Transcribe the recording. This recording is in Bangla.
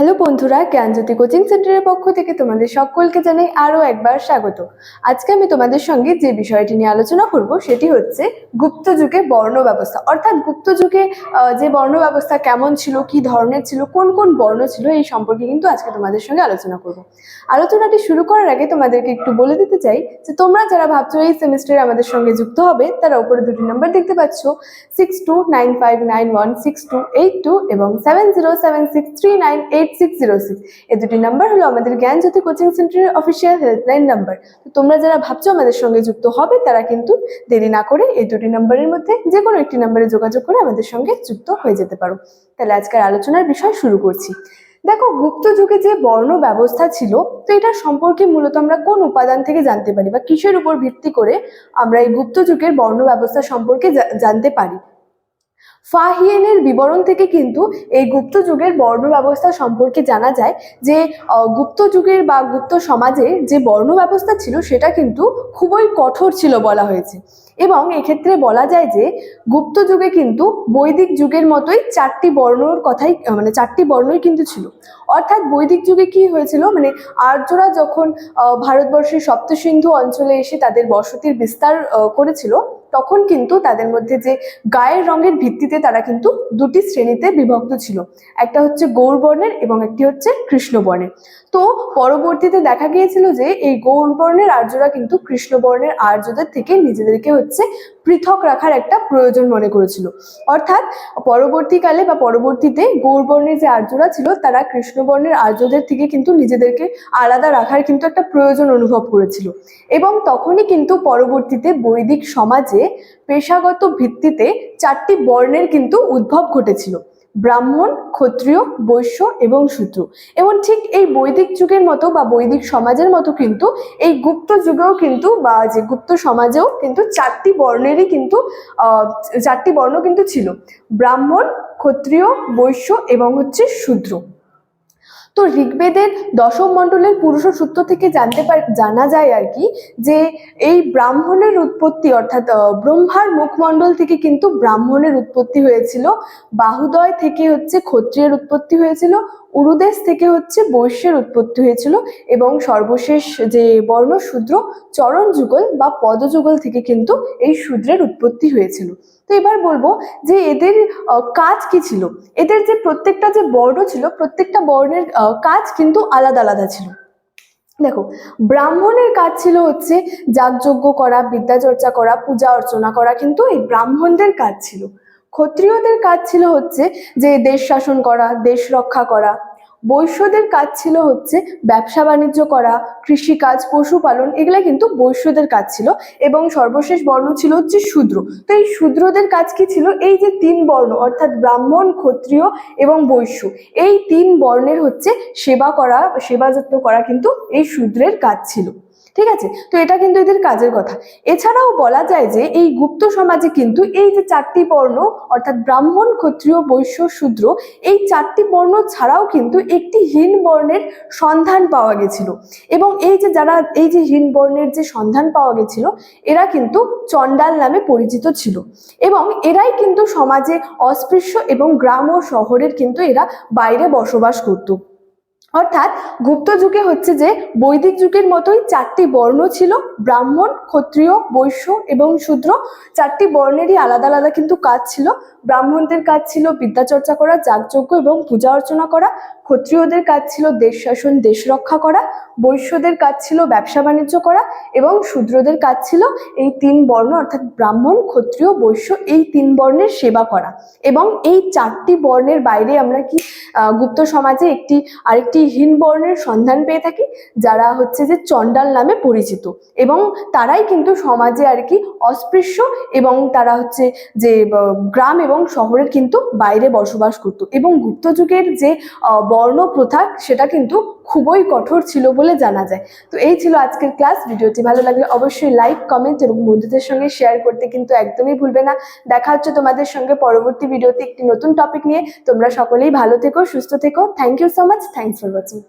হ্যালো বন্ধুরা, জ্ঞানজ্যোতি কোচিং সেন্টারের পক্ষ থেকে তোমাদের সকলকে জানাই আরও একবার স্বাগত। আজকে আমি তোমাদের সঙ্গে যে বিষয়টি নিয়ে আলোচনা করব, সেটি হচ্ছে গুপ্ত যুগে বর্ণ ব্যবস্থা। অর্থাৎ গুপ্ত যুগে যে বর্ণ ব্যবস্থা কেমন ছিল, কি ধরনের ছিল, কোন কোন বর্ণ ছিল, এই সম্পর্কে কিন্তু আজকে তোমাদের সঙ্গে আলোচনা করব। আলোচনাটি শুরু করার আগে তোমাদেরকে একটু বলে দিতে চাই যে তোমরা যারা ভাবছ এই সেমিস্টারে আমাদের সঙ্গে যুক্ত হবে, তারা উপরে দুটি নাম্বার দেখতে পাচ্ছ six two nine five nine one six two eight two এবং seven zero seven six three nine eight six zero six এই দুটি নাম্বার হলো আমাদের জ্ঞানজ্যোতি কোচিং সেন্টারের অফিসিয়াল হেল্পলাইন নাম্বার তো তোমরা যারা ভাবছ আমাদের সঙ্গে যুক্ত হবে, তারা কিন্তু দেরি না করে এই দুটি নাম্বারের মধ্যে যে কোনো একটি নাম্বারে যোগাযোগ করে আমাদের সঙ্গে যুক্ত হয়ে যেতে পারো। তাহলে আজকের আলোচনার বিষয় শুরু করছি। দেখো, গুপ্ত যুগে যে বর্ণ ব্যবস্থা ছিল, তো এটা সম্পর্কে মূলত আমরা কোন উপাদান থেকে জানতে পারি বা কিসের উপর ভিত্তি করে আমরা এই গুপ্ত যুগের বর্ণ ব্যবস্থা সম্পর্কে জানতে পারি? ফাহিয়েনের বিবরণ থেকে কিন্তু এই গুপ্ত যুগের বর্ণ ব্যবস্থা সম্পর্কে জানা যায় যে গুপ্ত যুগের বা গুপ্ত সমাজে যে বর্ণ ব্যবস্থা ছিল সেটা কিন্তু খুবই কঠোর ছিল বলা হয়েছে। এবং এক্ষেত্রে বলা যায় যে, গুপ্ত যুগে কিন্তু বৈদিক যুগের মতোই চারটি বর্ণর কথাই মানে চারটি বর্ণই কিন্তু ছিল। অর্থাৎ বৈদিক যুগে কি হয়েছিল? মানে আর্যরা যখন ভারতবর্ষের সপ্তসিন্ধু অঞ্চলে এসে তাদের বসতির বিস্তার করেছিল তখন কিন্তু তাদের মধ্যে যে গায়ের রঙের ভিত্তিতে তারা কিন্তু দুটি শ্রেণীতে বিভক্ত ছিল। একটা হচ্ছে গৌর বর্ণের এবং একটি হচ্ছে কৃষ্ণ বর্ণের তো পরবর্তীতে দেখা গিয়েছিল যে এই গৌর বর্ণের আর্যরা কিন্তু কৃষ্ণ বর্ণের আর্যদের থেকে নিজেদেরকে হচ্ছে পৃথক রাখার একটা প্রয়োজন মনে করেছিল। অর্থাৎ পরবর্তীকালে বা পরবর্তীতে গৌরবর্ণের যে আর্যরা ছিল, তারা কৃষ্ণবর্ণের আর্যদের থেকে কিন্তু নিজেদেরকে আলাদা রাখার কিন্তু একটা প্রয়োজন অনুভব করেছিল। এবং তখনই কিন্তু পরবর্তীতে বৈদিক সমাজে পেশাগত ভিত্তিতে চারটি বর্ণের কিন্তু উদ্ভব ঘটেছিল। ব্রাহ্মণ, ক্ষত্রিয়, বৈশ্য এবং শূদ্র এবং ঠিক এই বৈদিক যুগের মতো বা বৈদিক সমাজের মতো কিন্তু এই গুপ্ত যুগেও কিন্তু বা যে গুপ্ত সমাজেও কিন্তু চারটি বর্ণেরই কিন্তু চারটি বর্ণ কিন্তু ছিল। ব্রাহ্মণ, ক্ষত্রিয়, বৈশ্য এবং হচ্ছে শূদ্র তো ঋগ্বেদের দশম মণ্ডলের পুরুষ সূত্র থেকে জানতে পার, জানা যায় আর কি যে এই ব্রাহ্মণের উৎপত্তি অর্থাৎ ব্রহ্মার মুখমণ্ডল থেকে কিন্তু ব্রাহ্মণের উৎপত্তি হয়েছিল। বাহুদয় থেকে হচ্ছে ক্ষত্রিয়ের উৎপত্তি হয়েছিল। উরুদেশ থেকে হচ্ছে বৈশ্যের উৎপত্তি হয়েছিল এবং সর্বশেষ যে বর্ণ শূদ্র চরণ যুগল বা পদযুগল থেকে কিন্তু এই শূদ্রের উৎপত্তি হয়েছিল। তো এবার বলব যে এদের কাজ কি ছিল? এদের যে প্রত্যেকটা যে বর্ণ ছিল, প্রত্যেকটা বর্ণের কাজ কিন্তু আলাদা আলাদা ছিল। দেখো, ব্রাহ্মণের কাজ ছিল হচ্ছে যাগযজ্ঞ করা বিদ্যা চর্চা করা, পূজা অর্চনা করা, কিন্তু এই ব্রাহ্মণদের কাজ ছিল। ক্ষত্রিয়দের কাজ ছিল হচ্ছে যে দেশ শাসন করা, দেশ রক্ষা করা। বৈশ্যদের কাজ ছিল হচ্ছে ব্যবসা বাণিজ্য করা, কৃষিকাজ, পশুপালন, এগুলা কিন্তু বৈশ্যদের কাজ ছিল। এবং সর্বশেষ বর্ণ ছিল হচ্ছে শূদ্র। তো এই শূদ্রদের কাজ কি ছিল? এই যে তিন বর্ণ, অর্থাৎ ব্রাহ্মণ, ক্ষত্রিয় এবং বৈশ্য। এই তিন বর্ণের হচ্ছে সেবা করা, সেবা যত্ন করা কিন্তু এই শূদ্রের কাজ ছিল। ঠিক আছে? তো এটা কিন্তু এদের কাজের কথা। এছাড়াও বলা যায় যে এই গুপ্ত সমাজে কিন্তু এই যে চারটি বর্ণ, অর্থাৎ ব্রাহ্মণ, ক্ষত্রিয়, বৈশ্য, শূদ্র, এই চারটি বর্ণ ছাড়াও কিন্তু একটি হীন বর্ণের সন্ধান পাওয়া গেছিল। এবং এই যে যারা, এই যে হীন বর্ণের যে সন্ধান পাওয়া গেছিল, এরা কিন্তু চণ্ডাল নামে পরিচিত ছিল। এবং এরাই কিন্তু সমাজে অস্পৃশ্য এবং গ্রাম ও শহরের কিন্তু এরা বাইরে বসবাস করত। অর্থাৎ গুপ্ত যুগে হচ্ছে যে বৈদিক যুগের মতোই চারটি বর্ণ ছিল, ব্রাহ্মণ, ক্ষত্রিয়, বৈশ্য এবং শূদ্র। চারটি বর্ণেরই আলাদা আলাদা কিন্তু কাজ ছিল। ব্রাহ্মণদের কাজ ছিল বিদ্যাচর্চা করা, যাগযজ্ঞ এবং পূজা অর্চনা করা ক্ষত্রিয়দের কাজ ছিল দেশ শাসন দেশ রক্ষা করা বৈশ্যদের কাজ ছিল ব্যবসা বাণিজ্য করা এবং শূদ্রদের কাজ ছিল এই তিন বর্ণ অর্থাৎ ব্রাহ্মণ ক্ষত্রিয় বৈশ্য এই তিন বর্ণের সেবা করা। এবং এই চারটি বর্ণের বাইরে আমরা কি গুপ্ত সমাজে একটি আরেকটি হীন বর্ণের সন্ধান পেয়ে থাকি যারা হচ্ছে যে চণ্ডাল নামে পরিচিত। এবং তারাই কিন্তু সমাজে আর কি অস্পৃশ্য এবং তারা হচ্ছে যে গ্রাম এবং শহরের কিন্তু বাইরে বসবাস করত। এবং গুপ্ত যুগের যে আহ, বর্ণ প্রথা সেটা কিন্তু খুবই কঠোর ছিল বলে জানা যায়। তো এই ছিল আজকের ক্লাস। ভিডিওটি ভালো লাগলে অবশ্যই লাইক, কমেন্ট এবং বন্ধুদের সঙ্গে শেয়ার করতে কিন্তু একদমই ভুলবে না। দেখা হচ্ছে তোমাদের সঙ্গে পরবর্তী ভিডিওতে একটি নতুন টপিক নিয়ে। তোমরা সকলেই ভালো থেকো, সুস্থ থেকো। Thank you so much thanks for watching